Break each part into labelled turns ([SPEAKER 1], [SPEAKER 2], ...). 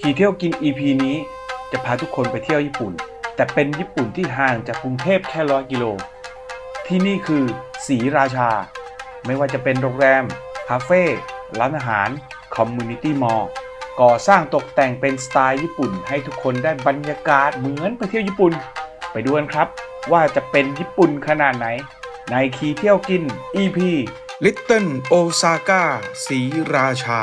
[SPEAKER 1] ขี่เที่ยวกิน EP นี้จะพาทุกคนไปเที่ยวญี่ปุ่น แต่เป็นญี่ปุ่นที่ห่างจากกรุงเทพแค่ร้อยกิโล ที่นี่คือศรีราชา ไม่ว่าจะเป็นโรงแรม คาเฟ่ ร้านอาหาร คอมมูนิตี้มอลล์ก่อสร้างตกแต่งเป็นสไตล์ญี่ปุ่น ให้ทุกคนได้บรรยากาศเหมือนไปเที่ยวญี่ปุ่น ไปดูกันครับ ว่าจะเป็นญี่ปุ่นขนาดไหน ในขี่เที่ยวกิน EP Little Osaka ศรีราชา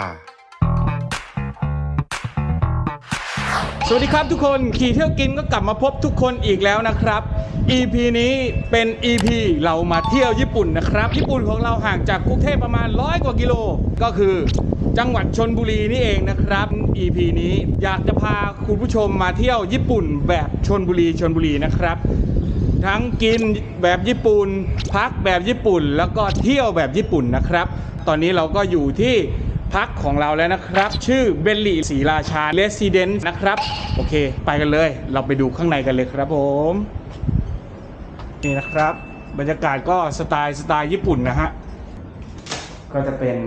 [SPEAKER 1] วัสดีครับทุกคนขี่เที่ยวกินก็กลับมาพบทุกคนอีกแล้วนะครับ EP นี้เป็น EP เรามาเที่ยวญี่ปุ่นนะครับ ญี่ปุ่นของเราห่างจากกรุงเทพประมาณร้อยกว่ากิโล ก็คือจังหวัดชนบุรีนี่เองนะครับ EP นี้อยากจะพาคุณผู้ชมมาเที่ยวญี่ปุ่นแบบชนบุรีชนบุรีนะครับ ทั้งกินแบบญี่ปุ่น พักแบบญี่ปุ่น แล้วก็เที่ยวแบบญี่ปุ่นนะครับ ตอนนี้เราก็อยู่ที่ พักของเราแล้วนะครับ ชื่อเบลลี่ศรีราชาเรสซิเดนต์นะครับ โอเค ไปกันเลย เราไปดูข้างในกันเลยครับผม นี่นะครับ บรรยากาศก็สไตล์สไตล์ญี่ปุ่นนะฮะ ก็จะเป็น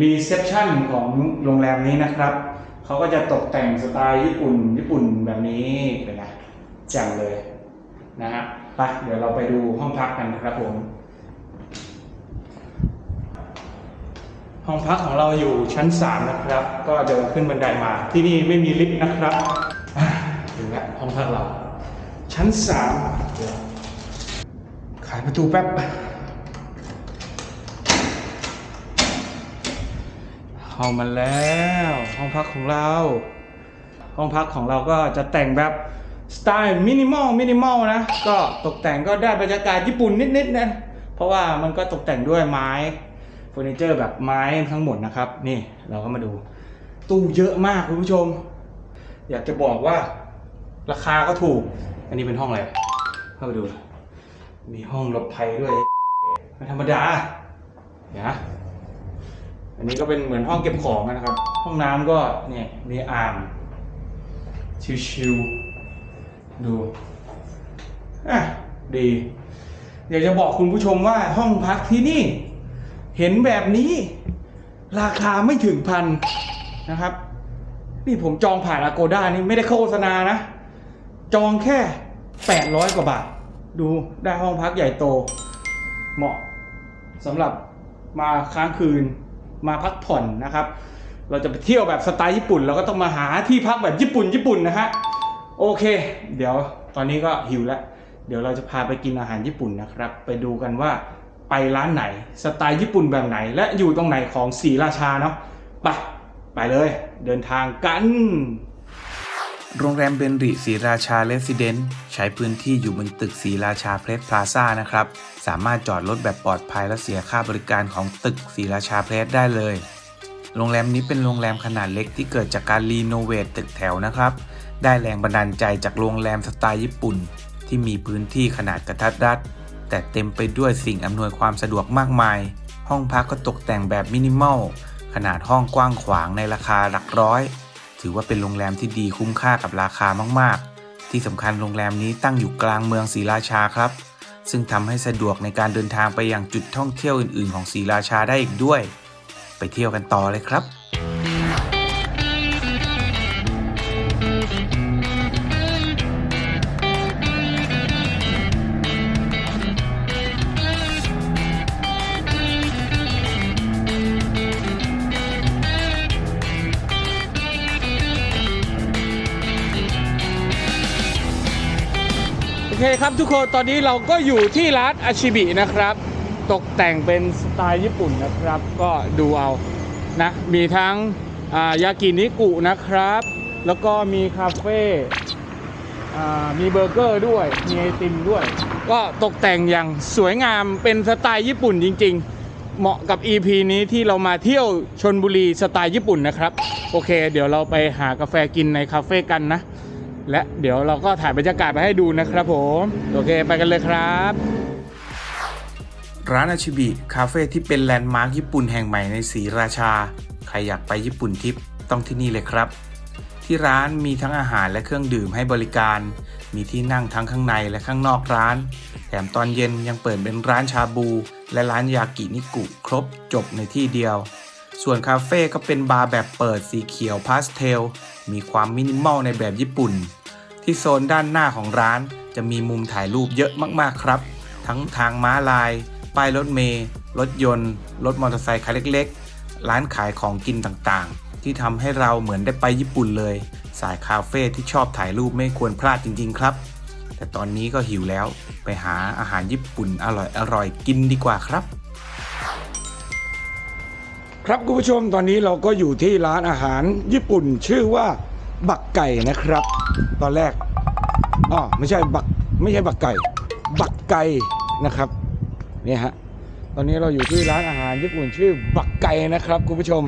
[SPEAKER 1] รีเซพชันของโรงแรมนี้นะครับ เขาก็จะตกแต่งสไตล์ญี่ปุ่น ญี่ปุ่นแบบนี้เป็นไงจ่มเลยนะฮะไปเดี๋ยวเราไปดูห้องพักกันครับผม ห้องพักของเราอยู่ชั้น 3 นะครับ ก็เดินขึ้นบันไดมา ที่นี่ไม่มีลิฟต์นะครับถึงแล้วห้องพักเรา ชั้น3เดี๋ยวขายประตูแป๊บเข้ามาแล้ว ห้องพักของเรา ห้องพักของเราก็จะแต่งแบบสไตล์มินิมอลมินิมอลนะ ก็ตกแต่งก็ได้บรรยากาศญี่ปุ่นนิดๆนะ เพราะว่ามันก็ตกแต่งด้วยไม้ เฟอร์นิเจอร์แบบไม้ทั้งหมดนะครับ นี่เราก็มาดู ตู้เยอะมากคุณผู้ชม อยากจะบอกว่าราคาก็ถูก อันนี้เป็นห้องอะไรเข้าไปดู มีห้องหลบภัยด้วยไม่ธรรมดาเดี๋ยอันนี้ก็เป็นเหมือนห้องเก็บของนะครับ ห้องน้ำก็เนี่ยมีอ่างชิวๆดูอะดี อยากจะบอกคุณผู้ชมว่าห้องพักที่นี่ เห็นแบบนี้ ราคาไม่ถึงพันนะครับ นี่ผมจองผ่านอาโกด้านี่ไม่ได้โฆษณานะ จองแค่ 800 กว่าบาท ดูได้ห้องพักใหญ่โต เหมาะสำหรับมาค้างคืนมาพักผ่อนนะครับ เราจะไปเที่ยวแบบสไตล์ญี่ปุ่น เราก็ต้องมาหาที่พักแบบญี่ปุ่น ญี่ปุ่นนะฮะโอเค เดี๋ยวตอนนี้ก็หิวแล้ว เดี๋ยวเราจะพาไปกินอาหารญี่ปุ่นนะครับ ไปดูกันว่า ไปร้านไหน สไตล์ญี่ปุ่นแบบไหน และอยู่ตรงไหนของศรีราชาเนาะไปไปเลยเดินทางกัน โรงแรมเบนริศรีราชาเลสซิเดนต์ใช้พื้นที่อยู่บนตึกศรีราชาเพลสพลาซ่านะครับ สามารถจอดรถแบบปลอดภัยและเสียค่าบริการของตึกศรีราชาเพลสได้เลย โรงแรมนี้เป็นโรงแรมขนาดเล็กที่เกิดจากการรีโนเวทตึกแถวนะครับ ได้แรงบันดาลใจจากโรงแรมสไตล์ญี่ปุ่น ที่มีพื้นที่ขนาดกระทัดรัด แต่เต็มไปด้วยสิ่งอำนวยความสะดวกมากมาย ห้องพักก็ตกแต่งแบบมินิมอล ขนาดห้องกว้างขวางในราคาหลักร้อย ถือว่าเป็นโรงแรมที่ดีคุ้มค่ากับราคามากๆ ที่สำคัญโรงแรมนี้ตั้งอยู่กลางเมืองศรีราชาครับ ซึ่งทำให้สะดวกในการเดินทางไปยังจุดท่องเที่ยวอื่น ๆ ของศรีราชาได้อีกด้วย ไปเที่ยวกันต่อเลยครับ เคครับทุกคนตอนนี้เราก็อยู่ที่ร้านอาชิบินะครับ ตกแต่งเป็นสไตล์ญี่ปุ่นนะครับ ก็ดูเอานะ มีทั้งายากินิกุนะครับ แล้วก็มีคาเฟ่มีเบอร์เกอร์ด้วย มีไอติมด้วย ก็ตกแต่งอย่างสวยงามเป็นสไตล์ญี่ปุ่นจริง ๆ เหมาะกับ EP นี้ที่เรามาเที่ยวชนบุรีสไตล์ญี่ปุ่นนะครับ โอเค เดี๋ยวเราไปหากาแฟกินในคาเฟ่กันนะ และเดี๋ยวเราก็ถ่ายบรรยากาศไปให้ดูนะครับผม โอเคไปกันเลยครับ ร้านอาชิบิคาเฟ่ที่เป็นแลนด์มาร์คญี่ปุ่นแห่งใหม่ในศรีราชา ใครอยากไปญี่ปุ่นทิปต้องที่นี่เลยครับ ที่ร้านมีทั้งอาหารและเครื่องดื่มให้บริการ มีที่นั่งทั้งข้างในและข้างนอกร้าน แถมตอนเย็นยังเปิดเป็นร้านชาบู และร้านยากินิกุครบจบในที่เดียว
[SPEAKER 2] ส่วนคาเฟ่ก็เป็นบาร์แบบเปิดสีเขียวพาสเทล มีความมินิมอลในแบบญี่ปุ่น ที่โซนด้านหน้าของร้านจะมีมุมถ่ายรูปเยอะมาก ๆ ครับ ทั้งทางม้าลาย ป้ายรถเมล์รถยนต์ รถมอเตอร์ไซค์คันเล็ก ๆ ร้านขายของกินต่างๆ ที่ทำให้เราเหมือนได้ไปญี่ปุ่นเลย สายคาเฟ่ที่ชอบถ่ายรูปไม่ควรพลาดจริง ๆ ครับ แต่ตอนนี้ก็หิวแล้ว ไปหาอาหารญี่ปุ่นอร่อยๆกินดีกว่าครับ
[SPEAKER 1] ครับคุณผู้ชมตอนนี้เราก็อยู่ที่ร้านอาหารญี่ปุ่นชื่อว่าบักไก่นะครับ ตอนแรกอ๋อไม่ใช่บักไม่ใช่บักไก่ บักไก่นะครับเนี่ยฮะตอนนี้เราอยู่ที่ร้านอาหารญี่ปุ่นชื่อบักไก่นะครับคุณผู้ชม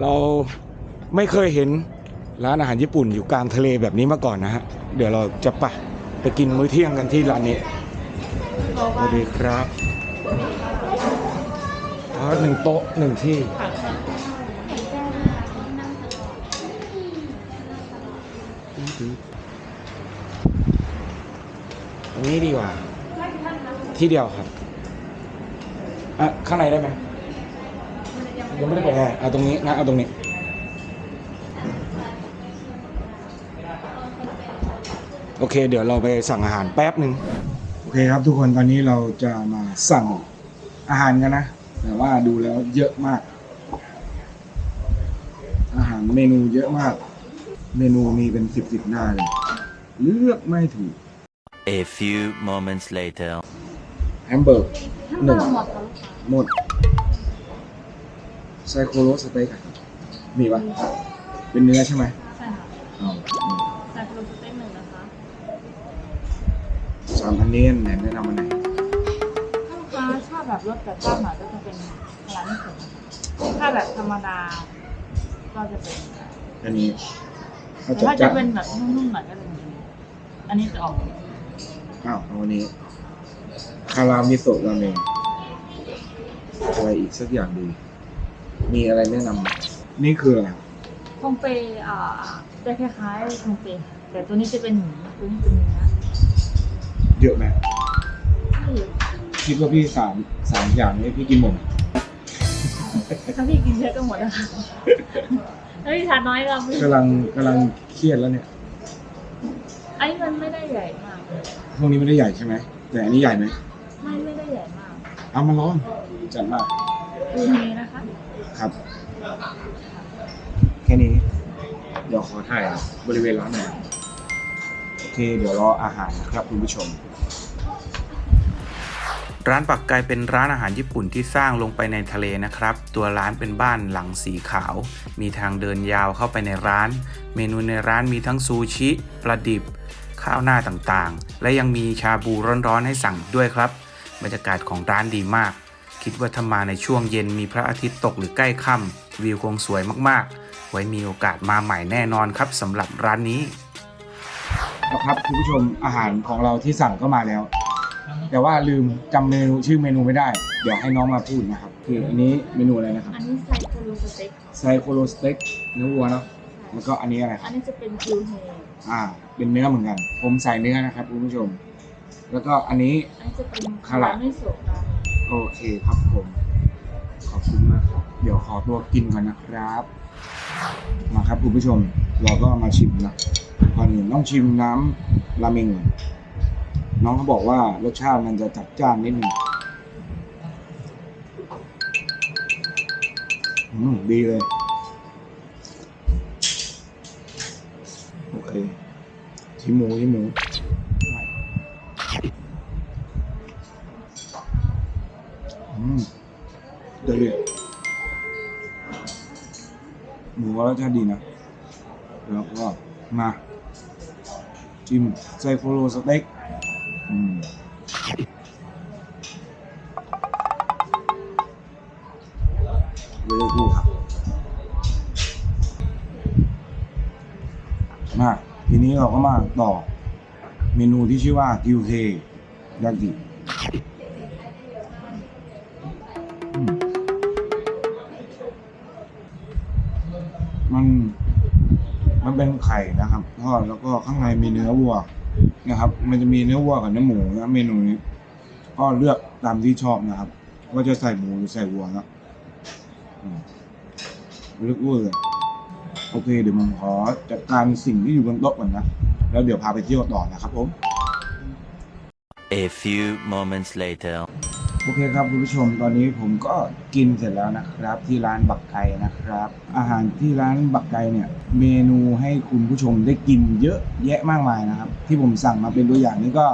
[SPEAKER 1] เราไม่เคยเห็นร้านอาหารญี่ปุ่นอยู่กลางทะเลแบบนี้มาก่อนนะฮะเดี๋ยวเราจะไปไปกินมื้อเที่ยงกันที่ร้านนี้สวัสดีครับ อ๋อหนึ่งโต๊ะหนึ่งที่ตรงนี้ดีกว่า ที่เดียวครับอะข้างในได้ไหมยังไม่ได้ไปแอร์เอาตรงนี้นะเอาตรงนี้ โอเค เดี๋ยวเราไปสั่งอาหารแป๊บหนึ่งโอเคครับทุกคนตอนนี้เราจะมาสั่งอาหารกันนะ แต่ว่าดูแล้วเยอะมาก อาหารเมนูเยอะมาก เมนูมีเป็นสิบสิบหน้าเลย เลือกไม่ถูก
[SPEAKER 3] A few moments later.
[SPEAKER 1] แฮมเบอร์กหนึ่งหมดไซโคโรสเต็กอะมีปะเป็นเนื้อใช่ไหม
[SPEAKER 4] ใช่ค่ะ
[SPEAKER 1] เอา
[SPEAKER 4] ใส่โปรสเต็กหนึ่งนะคะ
[SPEAKER 1] สามอันนี้ไหนแนะนำอันไหน
[SPEAKER 4] แบบรสจัดจ้านหน่อยก็จะเป็นร้านนี้สุดถ้าแบบธรรมดาก็จะเป็น
[SPEAKER 1] อันนี้เอา
[SPEAKER 4] แต่
[SPEAKER 1] จัด
[SPEAKER 4] ถ้าจะ
[SPEAKER 1] จ้าน
[SPEAKER 4] เป็นแบบนุ่มๆหน่อยก็จะเป็นอันนี้จะออก
[SPEAKER 1] อ้าวเอาอันนี้คารามิโซะราเมงอะไรอีกสักอย่างดี มีอะไรแนะนำไหมนี่คืออะไร
[SPEAKER 4] คงเปย์อ่าจะคล้ายๆคงเปย์แต่ตัวนี้จะเป็นหมูตัวนี้เป็นเนื้อ
[SPEAKER 1] เยอะไหม
[SPEAKER 4] ที่
[SPEAKER 1] คิดว่าพี่สามสามอย่างนี้พี่กินหมดไหม
[SPEAKER 4] ถ้าพี่กินเยอะก็หมดแล้วค่ะถ้าพี่ทานน้อยก็ไม่
[SPEAKER 1] กำลังกำลังเครียดแล้วเนี่ย
[SPEAKER 4] อันนี้มันไม่ได้ใหญ่มาก
[SPEAKER 1] พวกนี้ไม่ได้ใหญ่ใช่ไหมแต่อันนี้ใหญ่ไหม
[SPEAKER 4] ไม่ไม่ได้ใหญ่มาก
[SPEAKER 1] เอามาลองจัดมา
[SPEAKER 4] ดูนี้นะคะ
[SPEAKER 1] ครับ แค่นี้ เดี๋ยวขอถ่ายบริเวณร้านหน่อยโอเค เดี๋ยวรออาหารนะครับคุณผู้ชม
[SPEAKER 2] ร้านปักไกเป็นร้านอาหารญี่ปุ่นที่สร้างลงไปในทะเลนะครับ ตัวร้านเป็นบ้านหลังสีขาว มีทางเดินยาวเข้าไปในร้าน เมนูในร้านมีทั้งซูชิปลาดิบ ข้าวหน้าต่างๆ และยังมีชาบูร้อนๆให้สั่งด้วยครับ บรรยากาศของร้านดีมาก คิดว่าถ้ามาในช่วงเย็นมีพระอาทิตย์ตกหรือใกล้ค่ำวิวคงสวยมากๆ ไว้มีโอกาสมาใหม่แน่นอนครับสำหรับร้านนี้
[SPEAKER 1] ครับคุณผู้ชมอาหารของเราที่สั่งก็มาแล้ว แต่ว่าลืมจำเมนูชื่อเมนูไม่ได้ เดี๋ยวให้น้องมาพูดนะครับ คืออันนี้เมนูอะไรนะครับ
[SPEAKER 4] อันนี้ใส่โคโรสเต็ก
[SPEAKER 1] ไซโคโลสเต็กเนื้อวัวเนาะแล้วก็อันนี้อะไรค
[SPEAKER 4] อั
[SPEAKER 1] รับ
[SPEAKER 4] นนี้จะเป็นคิวเฮ
[SPEAKER 1] อ่า เป็นเนื้อเหมือนกัน ผมใส่เนื้อนะครับคุณผู้ชม แล้วก็อันนี้
[SPEAKER 4] อันนี้จะเป็น
[SPEAKER 1] คาระ
[SPEAKER 4] ไม่โสดราเมง
[SPEAKER 1] โอเคครับผม ขอบคุณมากครับ เดี๋ยวขอตัวกินก่อนนะครับ มาครับคุณผู้ชม เราก็มาชิมนะก่อนอื่นต้องชิมน้ำราเมงก่อน น้องเขาบอกว่ารสชาติมันจะจัดจ้านนิดนึงอืมดีเลย โอเคชิมหมูชิมหมูอืมเดี๋ยวดิหมูก็รสชาติดีนะแล้วก็มาจิ้มไซโฟโรสเต็ก นี้เราก็มาต่อเมนูที่ชื่อว่ากิวเทยากิมันมันเป็นไข่นะครับทอดแล้วก็ข้างในมีเนื้อวัวนะครับ มันจะมีเนื้อวัวกับเนื้อหมูนะเมนูนี้ ก็เลือกตามที่ชอบนะครับ ว่าจะใส่หมูหรือใส่วัวนะอืมลึกเวอร์ โอเคเดี๋ยวผมขอจัดการสิ่งที่อยู่บนโต๊ะก่อนนะ แล้วเดี๋ยวพาไปเที่ยวต่อนะครับผม
[SPEAKER 3] A few moments later.
[SPEAKER 1] โอเคครับคุณผู้ชมตอนนี้ผมก็กินเสร็จแล้วนะครับ ที่ร้านบักไก่นะครับ อาหารที่ร้านบักไก่เนี่ย เมนูให้คุณผู้ชมได้กินเยอะแยะมากมายนะครับ ที่ผมสั่งมาเป็นตัวอย่างนี้ก็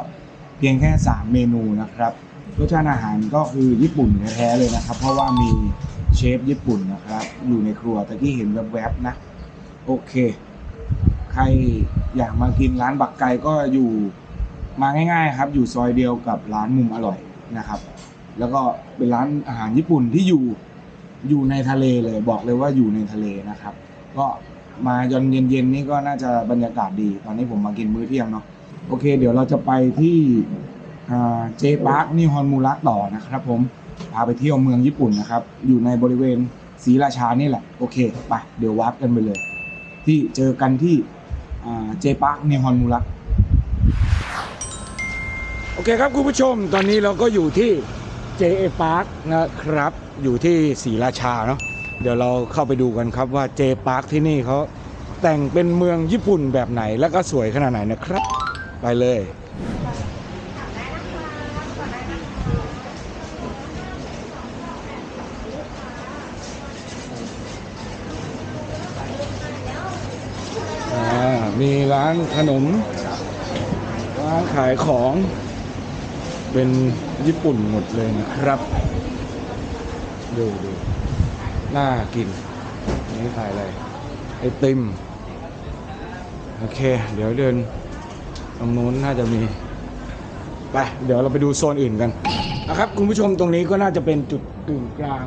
[SPEAKER 1] เพียงแค่ 3 เมนูนะครับรสชาติอาหารก็คือญี่ปุ่นแท้ๆเลยนะครับ เพราะว่ามีเชฟญี่ปุ่นนะครับ อยู่ในครัวตะกี้เห็นแวบๆนะ โอเค ใครอยากมากินร้านบักไก่ก็อยู่มาง่าย ๆ ครับ อยู่ซอยเดียวกับร้านมุมอร่อยนะครับ แล้วก็เป็นร้านอาหารญี่ปุ่นที่อยู่อยู่ในทะเลเลย บอกเลยว่าอยู่ในทะเลนะครับ ก็มายอนเย็นๆนี่ก็น่าจะบรรยากาศดี ตอนนี้ผมมากินมื้อเที่ยงเนาะโอเค เดี๋ยวเราจะไปที่เจปาร์คนิฮอนมูระต่อนะครับผมพาไปเที่ยวเมืองญี่ปุ่นนะครับ อยู่ในบริเวณศรีราชานี่แหละ โอเค ไป เดี๋ยววาร์ปกันไปเลย ที่เจอกันที่เจปาร์คนิฮอนมูระโอเคครับคุณผู้ชมตอนนี้เราก็อยู่ที่ JA Park นะครับ อยู่ที่ศรีราชาเนาะเดี๋ยวเราเข้าไปดูกันครับว่า J Park ที่นี่เขาแต่งเป็นเมืองญี่ปุ่นแบบไหนแล้วก็สวยขนาดไหนนะครับ ไปเลย อ่า มีร้านขนม ร้านขายของเป็นญี่ปุ่นหมดเลยนะครับ ดูดูน่ากิน นี่ขายอะไร ไอติม โอเค เดี๋ยวเดินตรงนู้นน่าจะมี ไป เดี๋ยวเราไปดูโซนอื่นกันนะครับ คุณผู้ชมตรงนี้ก็น่าจะเป็นจุดกึ่งกลาง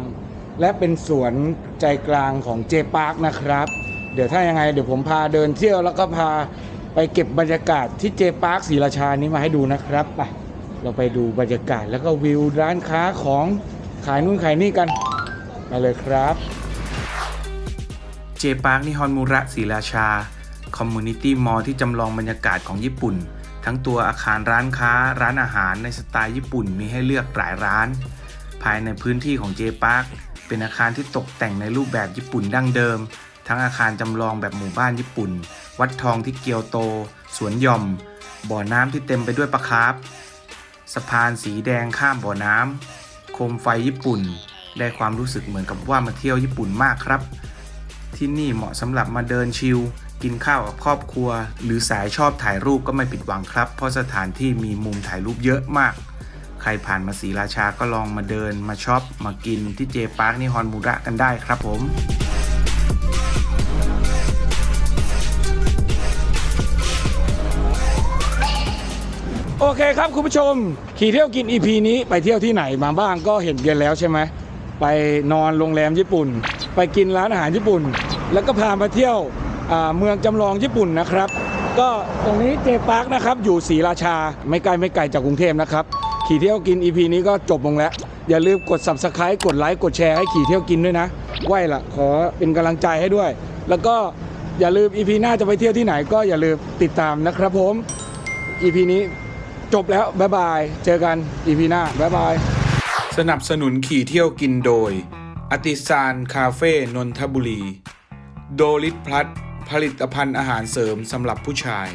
[SPEAKER 1] และเป็นสวนใจกลางของเจปาร์คนะครับ เดี๋ยวถ้ายังไงเดี๋ยวผมพาเดินเที่ยวแล้วก็พาไปเก็บบรรยากาศที่เจปาร์คศรีราชานี้มาให้ดูนะครับไปเราไปดูบรรยากาศแล้วก็วิวร้านค้าของขายนู่นขายนี่กันไปเลยครับ
[SPEAKER 5] เจปาร์คนิฮอนมูระศรีราชาคอมมูนิตี้มอลที่จำลองบรรยากาศของญี่ปุ่น ทั้งตัวอาคารร้านค้า ร้านอาหารในสไตล์ญี่ปุ่นมีให้เลือกหลายร้าน ภายในพื้นที่ของเจปาร์คเป็นอาคารที่ตกแต่งในรูปแบบญี่ปุ่นดั้งเดิม ทั้งอาคารจำลองแบบหมู่บ้านญี่ปุ่น วัดทองที่เกียวโต สวนย่อม บ่อน้ำที่เต็มไปด้วยปลาคาร์ฟสะพานสีแดงข้ามบ่อน้ำโคมไฟญี่ปุ่น ได้ความรู้สึกเหมือนกับว่ามาเที่ยวญี่ปุ่นมากครับ ที่นี่เหมาะสำหรับมาเดินชิลกินข้าวกับครอบครัว หรือสายชอบถ่ายรูปก็ไม่ผิดหวังครับ เพราะสถานที่มีมุมถ่ายรูปเยอะมาก ใครผ่านมาศรีราชาก็ลองมาเดินมาช็อปมากินที่เจปาร์คนิฮอนมูระกันได้ครับผม
[SPEAKER 1] โอเคครับคุณผู้ชม ขี่เที่ยวกิน EP นี้ไปเที่ยวที่ไหนมาบ้างก็เห็นกันแล้วใช่ไหมไปนอนโรงแรมญี่ปุ่น ไปกินร้านอาหารญี่ปุ่น แล้วก็พามาเที่ยวเมืองจำลองญี่ปุ่นนะครับ ก็ตรงนี้เจปาร์คนะครับอยู่ศรีราชาไม่ไกลไม่ไกลจากกรุงเทพนะครับขี่เที่ยวกิน EP นี้ก็จบลงแล้ว อย่าลืมกด subscribe กดไลค์กดแชร์ให้ขี่เที่ยวกินด้วยนะไหวละขอเป็นกำลังใจให้ด้วย แล้วก็อย่าลืม EP หน้าจะไปเที่ยวที่ไหนก็อย่าลืมติดตามนะครับผม EP นี้ จบแล้วบ๊ายบาย เจอกัน EP หน้าบ๊ายบาย
[SPEAKER 5] สนับสนุนขี่เที่ยวกินโดย อติซานคาเฟ่นนทบุรี โดลิทพลัสผลิตภัณฑ์อาหารเสริมสำหรับผู้ชาย